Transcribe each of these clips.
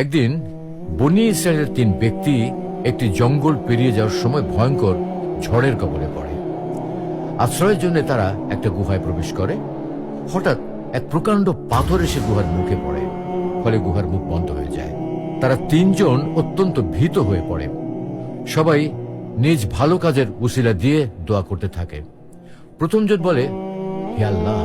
একদিন বনি ইসরায়েলের তিন ব্যক্তি একটি জঙ্গল পেরিয়ে যাওয়ার সময় ভয়ঙ্কর ঝড়ের কবলে পড়ে। আশ্রয়ের জন্য তারা একটা গুহায় প্রবেশ করে। হঠাৎ এক প্রকাণ্ড পাথর এসে গুহার মুখে পড়ে, ফলে গুহার মুখ বন্ধ হয়ে যায়। তারা তিনজন অত্যন্ত ভীত হয়ে পড়ে। সবাই নিজ ভালো কাজের উসিলা দিয়ে দোয়া করতে থাকে। প্রথমজন বলে, হে আল্লাহ,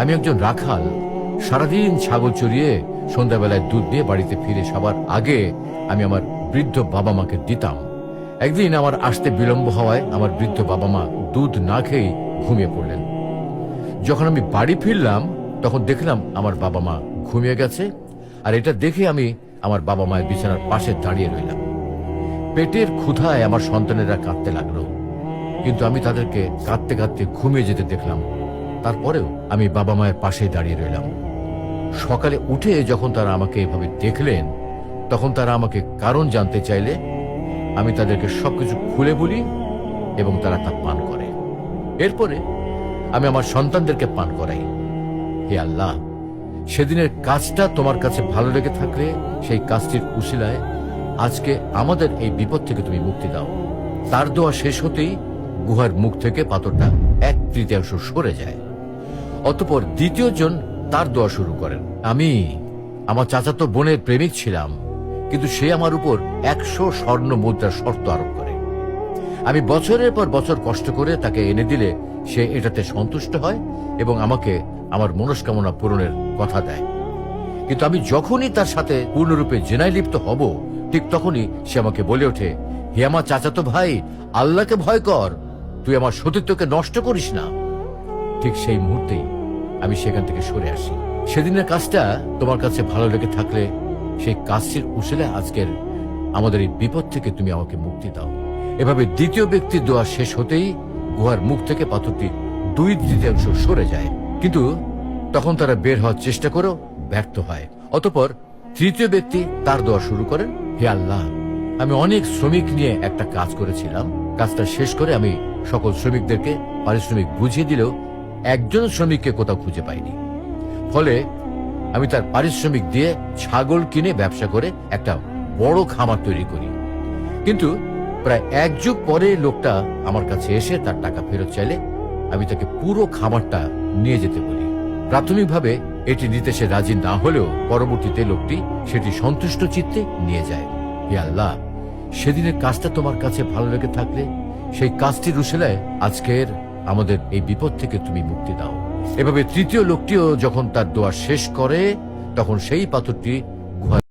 আমি একজন রাখাল সারাদিন ছাগল চড়িয়ে সন্ধ্যাবেলায় দুধ দিয়ে বাড়িতে ফিরে সবার আগে আমি আমার বৃদ্ধ বাবা মাকে দিতাম। একদিন আমার আসতে বিলম্ব হওয়ায় আমার বৃদ্ধ বাবা মা দুধ না খেয়েই ঘুমিয়ে পড়লেন। যখন আমি বাড়ি ফিরলাম, তখন দেখলাম আমার বাবা মা ঘুমিয়ে গেছে আর এটা দেখে আমি আমার বাবা মায়ের বিছানার পাশে দাঁড়িয়ে রইলাম। পেটের ক্ষুধায় আমার সন্তানেরা কাঁদতে লাগল। কিন্তু আমি তাদেরকে কাঁদতে কাঁদতে ঘুমিয়ে যেতে দেখলাম। তারপরেও আমি বাবা মায়ের পাশেই দাঁড়িয়ে রইলাম। সকালে উঠে যখন তারা আমাকে এভাবে দেখলেন, তখন তারা আমাকে কারণ জানতে চাইলে আমি তাদেরকে সবকিছু খুলে বলি এবং তারা তা পান করে। এরপরে আমি আমার সন্তানদেরকে পান করাই। হে আল্লাহ, সেদিনের কাজটা তোমার কাছে ভালো লেগে থাকলে সেই কাজটির উশিলায় আজকে আমাদের এই বিপদ থেকে তুমি মুক্তি দাও। তার দোয়া শেষ হতেই গুহার মুখ থেকে পাথরটা এক তৃতীয়াংশ সরে যায়। অতপর দ্বিতীয় জন তার দোয়া শুরু করেন। আমি আমার চাচাতো বোনের প্রেমিক ছিলাম, কিন্তু সে আমার উপর একশো স্বর্ণ মুদ্রার শর্ত আরোপ করে। আমি বছরের পর বছর কষ্ট করে তাকে এনে দিলে সে এটাতে সন্তুষ্ট হয় এবং আমাকে আমার মনস্কামনা পূরণের কথা দেয়। কিন্তু আমি যখনই তার সাথে পূর্ণরূপে জেনায় লিপ্ত হব, ঠিক তখনই সে আমাকে বলে ওঠে, হে আমার চাচাতো ভাই, আল্লাহকে ভয় কর, তুই আমার সতীত্বকে নষ্ট করিস না। ঠিক সেই মুহূর্তেই আমি সেখান থেকে সরে আসি। সেদিনের কাজটা তোমার কাছে ভালো লেগে থাকলে সেই কাজটির উসিলে আজকের আমাদের এই বিপদ থেকে তুমি আমাকে মুক্তি দাও। এভাবে দ্বিতীয় ব্যক্তির দোয়া শেষ হতেই গুহার মুখ থেকে পাথরটি দুই তৃতীয়াংশ সরে যায়। কিন্তু তখন তারা বের হওয়ার চেষ্টা করেও ব্যর্থ হয়। অতপর তৃতীয় ব্যক্তি তার দোয়া শুরু করেন, হে আল্লাহ, আমি অনেক শ্রমিক নিয়ে একটা কাজ করেছিলাম। কাজটা শেষ করে আমি সকল শ্রমিকদেরকে পারিশ্রমিক বুঝিয়ে দিলেও একজন শ্রমিককে কোথাও খুঁজে পাইনি। ফলে আমি তার পারিশ্রমিক দিয়ে ছাগল কিনে ব্যবসা করে একটা বড় খামার তৈরি করি। কিন্তু প্রায় এক যুগ পরে লোকটা আমার কাছে এসে তার টাকা ফেরত চাইলে আমি তাকে পুরো খামারটা নিয়ে যেতে বলি। প্রাথমিকভাবে এটি নিতে সে রাজি না হলেও পরবর্তীতে লোকটি সেটি সন্তুষ্ট চিত্তে নিয়ে যায়। হে আল্লাহ, সেদিনের কাজটা তোমার কাছে ভালো লেগে থাকলে সেই কাজটির রুশেলায় আজকের আমাদের এই বিপদ থেকে তুমি মুক্তি দাও। এভাবে তৃতীয় লোকটিও যখন তার দোয়া শেষ করে, তখন সেই পাথরটি